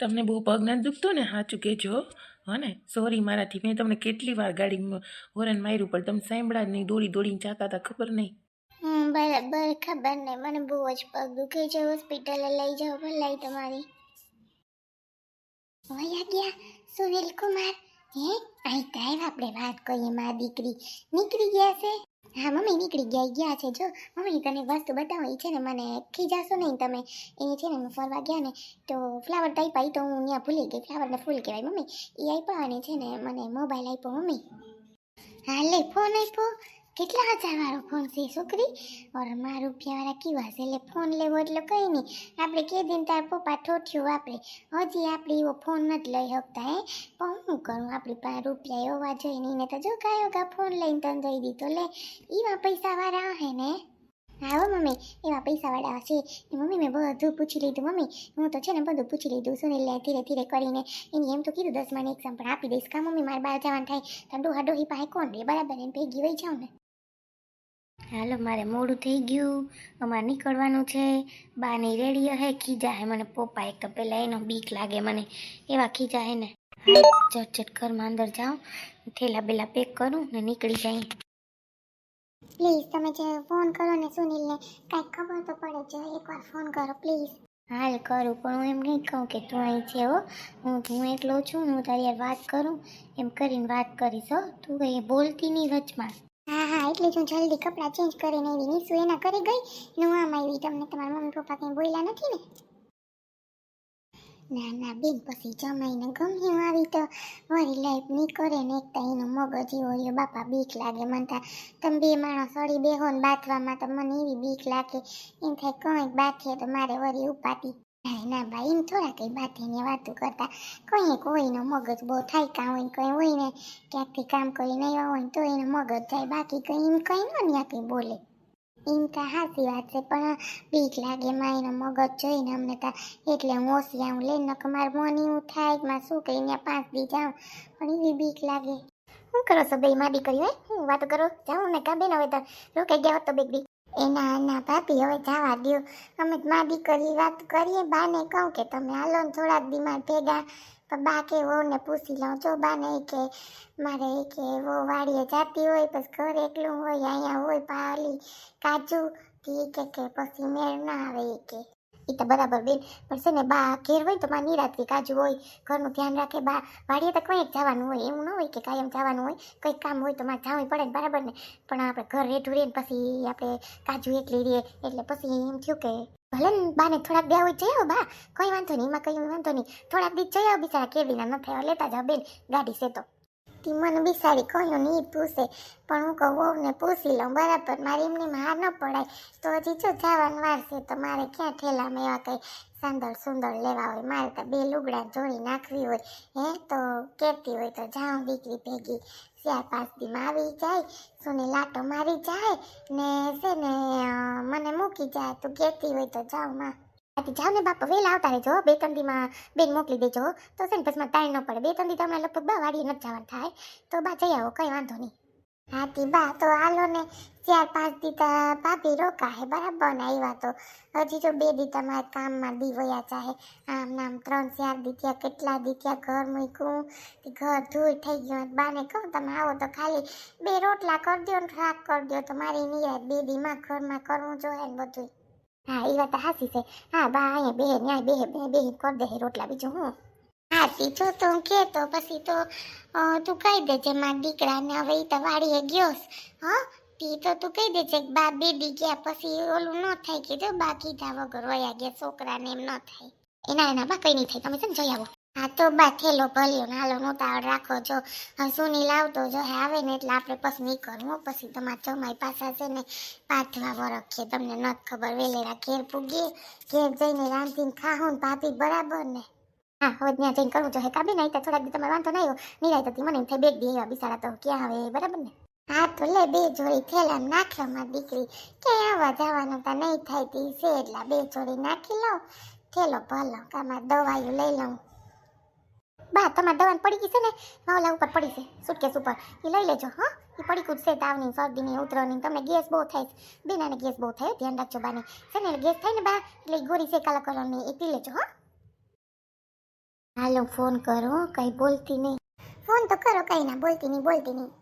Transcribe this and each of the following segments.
તમને બહુ પગ નથી દુખતો ને? સાચું કહેજો. હને સોરી મારાથી, મેં તમને કેટલી વાર ગાડી હોરન માર્યું, પણ તમે સાંભળ્યા જ નહીં, દોડી દોડીને જાતા હતા, ખબર નહીં. બરાબર, ખબર ને મને બહુ જ પગ દુખે છે. હોસ્પિટલે લઈ જાઓ, ભલાઈ તમારી. વયા ગયા, સુનિલ કુમાર. હે? આઈ તાઈ આપણે વાત કરીએ મારી દીકરી. નીકળી ગયા છે. હા, મમ્મી, નીકળી ગયા ગયા છે. જો, મમ્મી, તને વસ્તુ બતાવો છે ને મને ખીજાશો નહીં તમે. એ છે ને, હું ફરવા ગયા ને, તો ફ્લાવર ટાઈપ આવી તો હું ત્યાં ભૂલી ગઈ. ફ્લાવરને ફૂલ કહેવાય, મમ્મી. એ આપ્યા અને છે ને, મને મોબાઈલ આપ્યો મમ્મી. હા, લે, ફોન આપ્યો કેટલા હજાર વાળો ફોન છે છોકરી? ઓર રૂપિયા વાળા કેવા છે? એટલે ફોન લેવો એટલે કંઈ નહીં. આપણે કે દિન તાર પપ્પા ઠોઠ્યું આપણે હજી આપણે એવો ફોન નથી લઈ શકતા, હે? પણ હું કરું? આપણી પાસે રૂપિયા એવા જોઈએ નહીં તો જો કાયો કા ફોન લઈને તને જઈ દીધો લે. એવા પૈસાવાળા હે ને? હા મમ્મી, એવા પૈસાવાળા છે. એ મમ્મી મેં બધું પૂછી લીધું. મમ્મી, હું તો છે ને બધું પૂછી લીધું સુનિલ ધીરે ધીરે કરીને એની એમ તો કીધું, દસમાની એક્ઝામ પણ આપી દઈશ. કા મમ્મી, મારે બહાર જવાનું થાય. તો ડોહા ડોહી પાસે કોણ રે? બરાબર, એને ભેગી વહી જાઉં ને. હાલો મારે મોડું થઈ ગયું. અમારે નીકળવાનું છે. બાની રેડી હે ખીજા હે. મને પપ્પા એક તો પેલા એનો બીક લાગે મને. એવા ખીજા હે ને. હા ચટ ચટ ઘરમાં અંદર જાઉં. થેલા બેલા પેક કરું ને નીકળી જાય પ્લીઝ તમે જે ફોન કરો ને સુનિલને કાંઈક ખબર તો પડે છે. એકવાર ફોન કરો પ્લીઝ હાલ કરું પણ હું એમ નહીં કહું કે તું અહીં છે હો. હું હું એકલો છું હું તારી વાત કરું. એમ કરીને વાત કરીશ હો. તું કંઈ બોલતી નહીં વચમાં હા હા, એટલે હું જલ્દી કપડાં ચેન્જ કરીને આવી નીસુ એના ઘરે ગઈ, ને હું આમ આવી તમને તમારા મમ્મી પપ્પા કંઈ બોલ્યા નથી ને? ના ના, બેન, પછી જમાઈને ગમે આવી તો વળી લાઈફ નહીં કરે ને એકતા એનો મગજ એવો રહ્યો, બાપા બીક લાગે મનતા તમે બે માણસ અડી બેહો ને બાથવામાં તો મને એવી બીક લાગે, એમ થાય કંઈક બાથીએ તો મારે વળી ઉપાતી ના ના ભાઈ, એમ થોડા કંઈ બાથીને વાતો કરતા. કંઈ કોઈનો મગજ બહુ થાય, કાં હોય કંઈ હોય ને ક્યાંકથી કામ કરીને આવ્યા હોય તો એનો મગજ થાય. બાકી કંઈ એમ કંઈ ન ત્યાં બોલે. એમ તો સાચી વાત છે, પણ બીક લાગે માં એનો મગજ જોઈને અમને તો. એટલે હું ઓછી આવું લઈને નક મારું મન એવું થાયમાં શું કહીને ત્યાં પાંચ દી જાઉં. પણ એવી બીક લાગે. શું કરો છો બે માં દીકરી હે? હું વાત કરો? જાઉં ને કાં બેન હવે તો? રોકાઈ ગયા હોત તો બેગડી એ ના ના ભાભી હવે જવા દો અમે મા દીકરી વાત કરીએ, બાને કહું કે તમે હાલો ને થોડાક દી માં ભેગા. પણ બા કે વહુને પૂછી લઉં, જો બાને કે મારે કે વહુ વાડીએ જાતી હોય, પછી ઘર એકલું હોય, અહીંયા હોય પાલી કાજુ ઈ કે પછી મેળ ના આવે કે. ઈ તો બરાબર બેન. પણ છે ને બા, ઘેર હોય તો માં નિરાત્રી કાજુ હોય, ઘરનું ધ્યાન રાખે. બા, વાડીએ તો કંઈક જવાનું હોય, એવું ન હોય કે કાયમ જવાનું હોય. કંઈક કામ હોય તો મારે જવું પડે ને, બરાબર ને? પણ આપણે ઘર રેઠું રહીએ ને પછી આપણે કાજુ એકલી રહીએ, એટલે પછી એમ થયું કે ભલે ને બાને થોડાક બે હોય જઈ બા, કંઈ વાંધો નહીં, એમાં કંઈ વાંધો નહીં. થોડાક દી જઈ આવો બિચારા કેવીના ન થયા. લેતા જાઓ બેન, ગાડી છે તો તી મને સારી કહ્યું નહીં પૂછે, પણ હું કહું, વહુને પૂછી લઉં, બરાબર? મારે એમને માર ન પડાય. તો હજી જો જવાનું વાર છે, તો મારે ક્યાં ઠેલામાં એવા કંઈ સાંદર સુંદર લેવા હોય? મારે તો બે લુગડા જોડી નાખવી હોય, હે? તો કહેતી હોય તો જાઉં, દીકરી ભેગી. ચાર પાંચ દીમાં આવી જાય, સુને લાટો મારી જાય, ને છે ને મને મૂકી જાય. તું કહેતી હોય તો જાઉં માં. આથી જાઓ ને બાપ વહેલા આવતા રહેજો બે ત્રણ દીમાં બેન મોકલી દેજો તો છે ને બસમાં ટાઈમ ન પડે. બે ત્રણ દી તમને લગભગ બા વાડીએ નથી જવાનું થાય. તો બા જઈ આવો, કંઈ વાંધો નહીં. હાથી બા, તો હાલો ને ચાર પાંચ દી તો ભાભી રોકાહે. બરાબર ને આવ્યા તો. હજી જો બે દી તમારે કામમાં દી વયા ચાહે આમ નામ ત્રણ, ચાર દી ત્યાં કેટલા દી ત્યાં ઘર મૂક્યું. ઘર ધૂળ થઈ ગયું બાને કહું, તમે આવો તો ખાલી બે રોટલા કરી દો ને શાક કરી દો તો મારી નિરાત બે દીમાં ઘરમાં કરવું જોઈએ ને બધું હા એ વાત હાસી છે. હા, બા, અહીંયા બેહે ન્યાય બેહે બે બેહે કરી દે રોટલા બીજું હું? હા છો તો કે તો પછી તો તું કહી દેજે મારા દીકરાને, હવે એ તો વાડીએ ગયો. હા? તી તો તું કહી દેજે કે બા બેદી ગયા, પછી ઓલું ન થાય કે જો બા કીધા વગર વયા ગયા, છોકરાને એમ ન થાય. એના એના, બા, કઈ નહીં થાય, તમે છે ને જઈ આવો. હા, તો બા, થેલો ભલ્યો ને હાલો નોતાવડ રાખો. જો સુની સુનીલ આવતો જો, હે, આવે ને એટલે આપણે પછી નીકળવું. પછી તમારા જમાઈ પાછા છે ને પાથવા વરખીએ. તમને નથી ખબર, વેલેરા ઘેર પૂગીએ, ઘેર જઈને રાંધીને ખાહું ને ભાભી બરાબર ને. હા, હવે ત્યાં જઈને કરવું જોઈએ કાબી, નહીં તો થોડાક દી તમારે વાંધો નહીં નિરાય તો મને એમ થાય બે દી એવા બિચારા તો ક્યાં આવે બરાબર ને? હા, તો લે બે જોડી થેલા નાખલો મારી દીકરી. ક્યાંય આવવા જવાનું તો નહીં થાય, તે છે એટલા. બે જોડી નાખી લો થેલો ભલો કામાં દવાયું લઈ લઉં. બા તમારે દવાને પડી ગઈ છે ને, માવલા ઉપર પડી છે સુટકેસ ઉપર. એ લઈ લેજો, હા? એ પડી કૂદ છે તાવની, શરદીની ઉતરવાની તમને ગેસ બહુ થાય બેનાને ગેસ બહુ થાય ધ્યાન રાખજો બાને. છે ને ગેસ થાય ને બા, એટલે ગોરી છે કાલા કરવાની એ પી લેજો, હા. હાલો, ફોન કરો, કંઈ બોલતી નહીં. ફોન તો કરો, કંઈ ના, બોલતી નહીં બોલતી નહીં.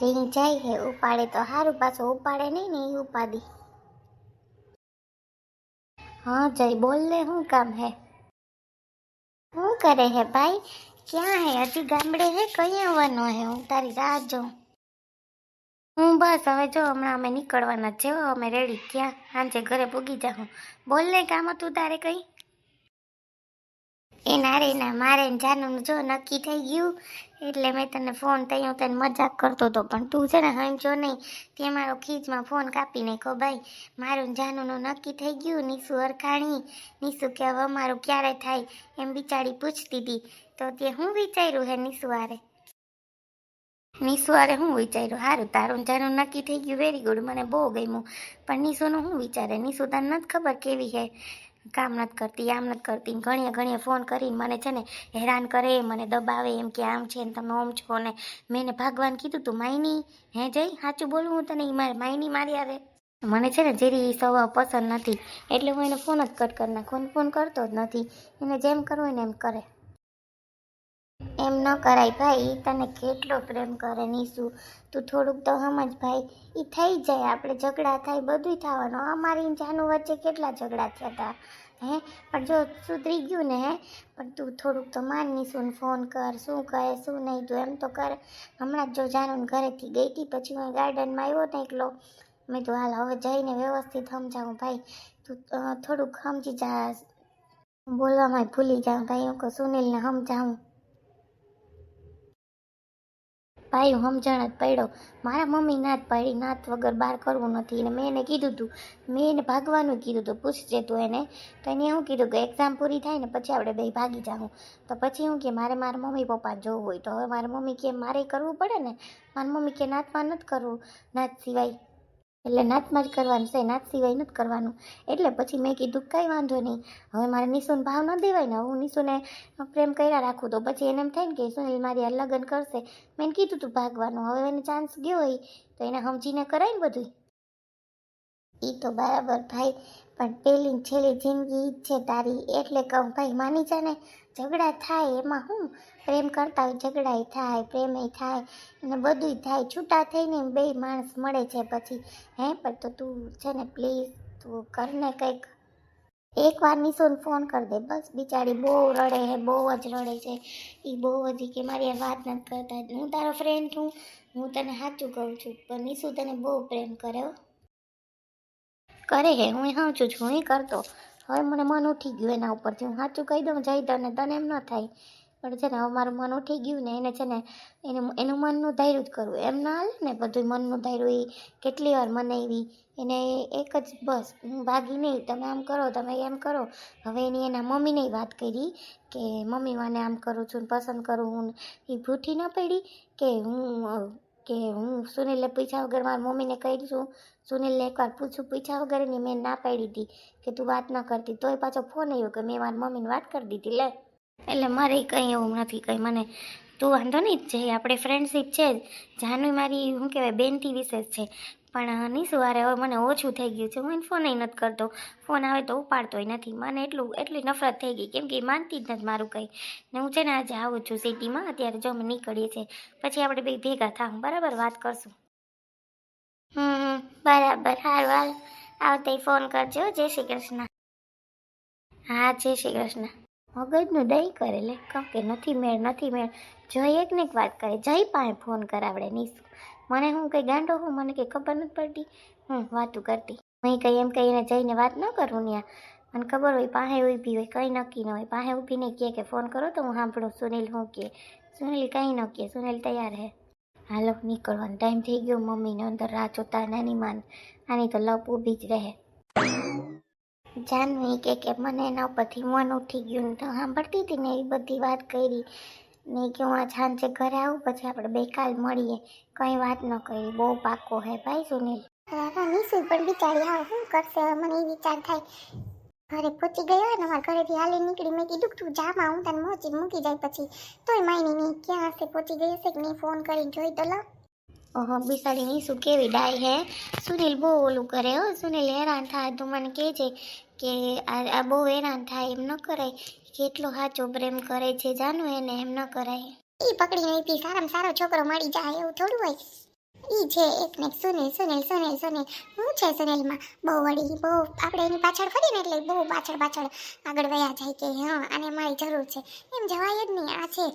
રીંગ જાય હે, ઉપાડે તો સારું પાછો ઉપાડે નહીં ને એ ઉપાડી. હા, જય, બોલ લે, શું કામ હે? શું કરે હે ભાઈ? ક્યાં હે? હજી ગામડે હે? કઈ આવવાનો હે? હું તારી રાહ જોઉં. હું બસ, હવે જો હમણાં અમે નીકળવાના છે અમે રેડી ક્યાં સાંજે ઘરે પૂગી જાઉં બોલ ને, કામ હતું તારે કઈ? એ ના રે ના મારે ને જાનું જો નક્કી થઈ ગયું, એટલે મેં તને ફોન થયો હું તને મજાક કરતો હતો પણ તું છે ને સમજો નહીં. તે મારો ખીચમાં ફોન કાપી નાખ્યો, ભાઈ, મારું જાનુનું નક્કી થઈ ગયું, નીસુ અરખાણી નીસુ કે હવે અમારું ક્યારે થાય? એમ બિચારી પૂછતી હતી તો તે હું વિચાર્યું હે નીસુ હારે? નીસુ હું વિચાર્યું? સારું તારું જાનું નક્કી થઈ ગયું વેરી ગુડ મને બહુ ગમ્યું. પણ નિશુનું શું વિચારે? નિશુ તને નથી ખબર કેવી છે કામ નથી કરતી, આમ નથી કરતી. ઘણીએ ઘણીએ ફોન કરીને મને છે ને હેરાન કરે, મને દબાવે, એમ કે આમ છે ને તમે ઓમ છો ને. મેં ભાગવાન કીધું તું, માયની, હે જઈ સાચું બોલું હું તને? મારે માયની મારી આવે મને છે ને જેરી એ સ્વભાવ પસંદ નથી, એટલે હું એને ફોન જ કટ કરી નાખું. ફોન કરતો જ નથી. એને જેમ કરવું એને એમ કરે. એમ ન કરાય, ભાઈ એ તને કેટલો પ્રેમ કરે નીસુ તું થોડુંક તો સમજ ભાઈ એ થઈ જાય, આપણે ઝઘડા થાય બધું થવાનું. અમારી જાનું વચ્ચે કેટલા ઝઘડા થયા હતા હે? પણ જો સુધરી ગયું ને, હે? પણ તું થોડુંક તો માન નીસુને ફોન કર, શું કરે શું નહીં તું એમ તો કર. હમણાં જ જો જાનું ઘરેથી ગઈ હતી પછી હું ગાર્ડનમાં આવ્યો ને એકલો. મેં તો હાલ, હવે જઈને વ્યવસ્થિત સમજાવું, ભાઈ. તું થોડુંક સમજી જા. બોલવામાં ભૂલી જાઉં, ભાઈ, હું કહું, સુનિલને સમજાવું. ભાઈ હું સમજણ જ પડ્યો. મારા મમ્મી નાત પાડી નાત વગર બહાર કરવું નથી. અને મેં એને કીધું હતું મેં એને ભાગવાનું કીધું હતું પૂછજે તું એને. તો એને એવું કીધું કે એક્ઝામ પૂરી થાય ને પછી આપણે બે ભાગી જાઉં તો પછી હું કે, મારે મારા મમ્મી પપ્પા જોવું હોય તો હવે મારા મમ્મી કે, મારે કરવું પડે ને? મારી મમ્મી કે નાતમાં નથી કરવું. નાત સિવાય એટલે નાતમાં જ કરવાનું છે, નાત સિવાય નથી કરવાનું. એટલે પછી મેં કીધું, કાંઈ વાંધો નહીં. હવે મારે નિશુને ભાવ ન દેવાય ને, હું નિશુને પ્રેમ કર્યા રાખું તો. પછી એને એમ થાય ને કે, સુનિલ મારી આ લગ્ન કરશે. મેં કીધું તું ભાગવાનું. હવે એને ચાન્સ ગયો હોય તો એને સમજીને કરાય ને બધું એ તો બરાબર ભાઈ, પણ પેલી છેલ્લી જિંદગી છે તારી. એટલે કહું, ભાઈ, માની જા ને. ઝઘડા થાય, એમાં શું પ્રેમ કરતા હોય, ઝઘડાય થાય, પ્રેમય થાય અને બધુંય થાય. છૂટા થઈને બે માણસ મળે છે પછી, હે, પણ તો તું છે ને પ્લીઝ તું કરને કંઈક એકવાર નિશોને ફોન કરી દે. બસ, બિચારી બહુ રડે છે, બહુ જ રડે છે. એ બહુ જ કે મારી વાત નથી કરતા. હું તારો ફ્રેન્ડ છું, હું તને સાચું કહું છું, પણ નિશુ તને બહુ પ્રેમ કરે કરે હે હું સાચું છું હું કરતો. હવે મને મન ઉઠી ગયું એના ઉપરથી હું સાચું કહી દઉં જઈ તને તને એમ ન થાય. પણ છે ને, હવે મારું મન ઉઠી ગયું ને, એને છે ને, એને, એનું મનનું ધાર્યું જ કરવું. એમ ના હાલે ને બધું મનનું ધાર્યું. એ કેટલી વાર મનાવી એને એક જ બસ, હું ભાગી નહીં. તમે આમ કરો, તમે એમ કરો. હવે એની એના મમ્મીને વાત કરી કે, મમ્મી મને આમ કરું છું પસંદ કરું હું એ ભૂઠી ન પડી કે, હું કે હું સુનિલને પૂછ્યા વગર મારા મમ્મીને કહી છું. સુનિલને એકવાર પૂછું, પૂછ્યા વગર એની મેં ના પાડી હતી કે તું વાત ન કરતી, તોય પાછો ફોન આવ્યો કે મેં મારી મમ્મીને વાત કરી દીધી, લે. એટલે મારે કંઈ એવું નથી, કંઈ મને તું વાંધો નહીં જ જે આપણે ફ્રેન્ડશીપ છે જ. જાનુ મારી, શું કહેવાય, બેનથી વિશેષ છે. પણ નિશુ હારે હવે મને ઓછું થઈ ગયું છે. હું એને ફોન નથી કરતો. ફોન આવે તો ઉપાડતોય નથી. મને એટલું, એટલી નફરત થઈ ગઈ. કેમ કે માનતી જ નથી મારું કંઈ. ને હું છે ને આજે આવું છું સિટીમાં. અત્યારે જો અમે નીકળીએ છીએ, પછી આપણે બે ભેગા થાઉં બરાબર? વાત કરશું. હમ બરાબર. સારું હાલ. આવતે ફોન કરજો જય શ્રી કૃષ્ણ. હા, જય શ્રી કૃષ્ણ. મગજનું દહીં કરે લે. કહું કે નથી મેળ નથી મેળ. જય એક ને એક વાત કરે. જય પાસે ફોન કરાવડે, નીસુ. મને હું કંઈ ગાંડો હું, મને કંઈ ખબર નથી પડતી. હું વાતું કરતી. હું કંઈ એમ કહીને જઈને વાત ન કરું ત્યાં મને ખબર હોય પાસે ઊભી હોય, કંઈ નક્કી ન હોય. પાસે ઊભીને કહે કે ફોન કરો તો હું સાંભળું. સુનિલ હું કહે? સુનિલ કંઈ ન કહે. સુનિલ તૈયાર હે. હાલો, નીકળવાનો ટાઈમ થઈ ગયો. મમ્મીને અંદર રાહ જોતા નાની માન. આની તો લપ ઊભી જ રહે. જાનવી કે કે મને એના ઉપરથી મન ઉઠી ગયું તો સાંભળતી હતી ને એ બધી વાત કરી. ને કે હું આ સાંજે ઘરે આવું પછી આપણે બે કાલ મળીએ. કંઈ વાત ન કરી બહુ પાકો હે ભાઈ સુનિલ. નિશુ પણ બિચારી હા શું કરશે મને એ વિચાર થાય. ઘરે પહોંચી ગયો ને મારા ઘરેથી હાલી નીકળી મેં કીધું તું જામાં હું તને મોચી મૂકી જાય પછી. તોય માયની નહીં ક્યાં હશે પહોંચી ગઈ હશે કે નહીં ફોન કરીને જોઈ તો લો. ઓહો બિસાડી નીસુ કેવી ડાય હે. સુનિલ બહુ ઓલું કરે હો સુનિલ હેરાન થાય તો મને કહે છે કે આ બહુ હેરાન થાય એમ ન કરાય. કેટલો સાચો પ્રેમ કરે છે જાનું એને એમ ન કરાય. ઈ પકડીને આપી સારામાં સારો છોકરો મળી જાય એવું થોડું હોય. ઈ છે એક ને એક સુનિલ સુનિલ સુનિલ સુનિલ. હું છે સુનિલમાં? બહુ વળી બહુ આપણે એની પાછળ ફરીએ ને એટલે બહુ પાછળ પાછળ આગળ વયા જાય કે હા આને મારી જરૂર છે. એમ જવાય જ નહીં આ છે.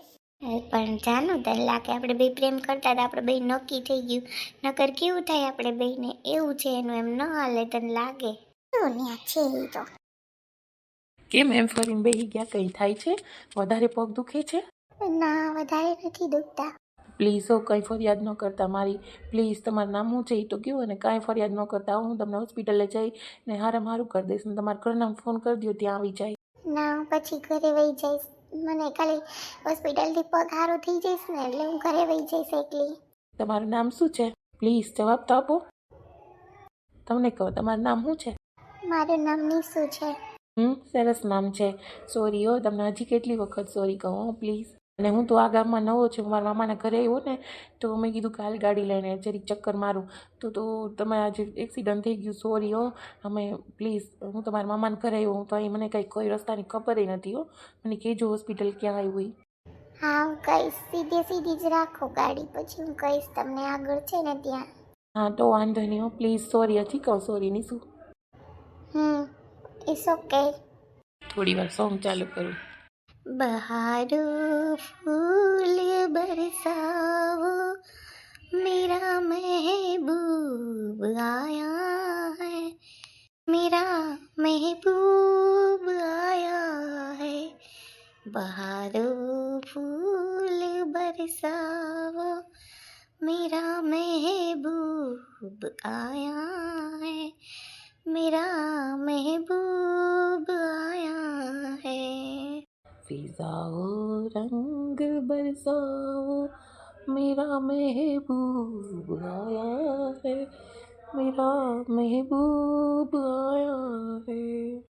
પણ જાનું તને લાગે આપણે બે પ્રેમ કરતા હતા આપણે બે નક્કી થઈ ગયું. નકર કેવું થાય આપણે બેને એવું છે એનું એમ ન હાલે તને લાગે? શું ન્યા છે તો. કેમ એમ ફરીને બેહી ગયા? કંઈ થાય છે? વધારે પગ દુખે છે? ના વધારે નથી દુખતા. પ્લીઝ હો કંઈ ફરિયાદ ન કરતા મારી. પ્લીઝ તમારું નામ હું છે એ તો કહ્યું અને કાંઈ ફરિયાદ ન કરતા. હું તમને હોસ્પિટલે જઈ ને હારે મારું કરી દઈશ ને તમારા ઘરના ફોન કરી દો ત્યાં આવી જાય. ના પછી ઘરે વહી જઈશ. મને ખાલી હોસ્પિટલથી પગ સારો થઈ જઈશ ને એટલે હું ઘરે વહી જઈશ એકલી. તમારું નામ શું છે? પ્લીઝ જવાબ તો આપો. તમને કહો તમારું નામ શું છે? મારું નામ નિશુ છે. હમ સરસ નામ છે. સોરી હો તમને હજી કેટલી વખત સોરી કહું પ્લીઝ અને હું તો આ ગામમાં નવો છું મારા મામાના ઘરે આવ્યો ને તો મેં કીધું કાલ ગાડી લઈને જરીક ચક્કર મારું. તો તો તમે આજે એક્સિડન્ટ થઈ ગયું સોરી હો. અમે પ્લીઝ હું તમારા મામાના ઘરે આવ્યો હું તો અહીં મને કંઈ કોઈ રસ્તાની ખબર નથી હો. મને કહેજો હોસ્પિટલ ક્યાં આવી હા હું કહીશ સીધે સીધી જ રાખો ગાડી પછી હું કહીશ તમને આગળ છે ને ત્યાં. હા તો વાંધો નહીં હો પ્લીઝ સોરી હજી કહું સોરી નહીં શું હમ ઇટ્સ ઓકે થોડી વાર સોંગ ચાલુ કરું. બહારો फिजाओ रंग बरसाओ मेरा महबूब आया है मेरा महबूब आया है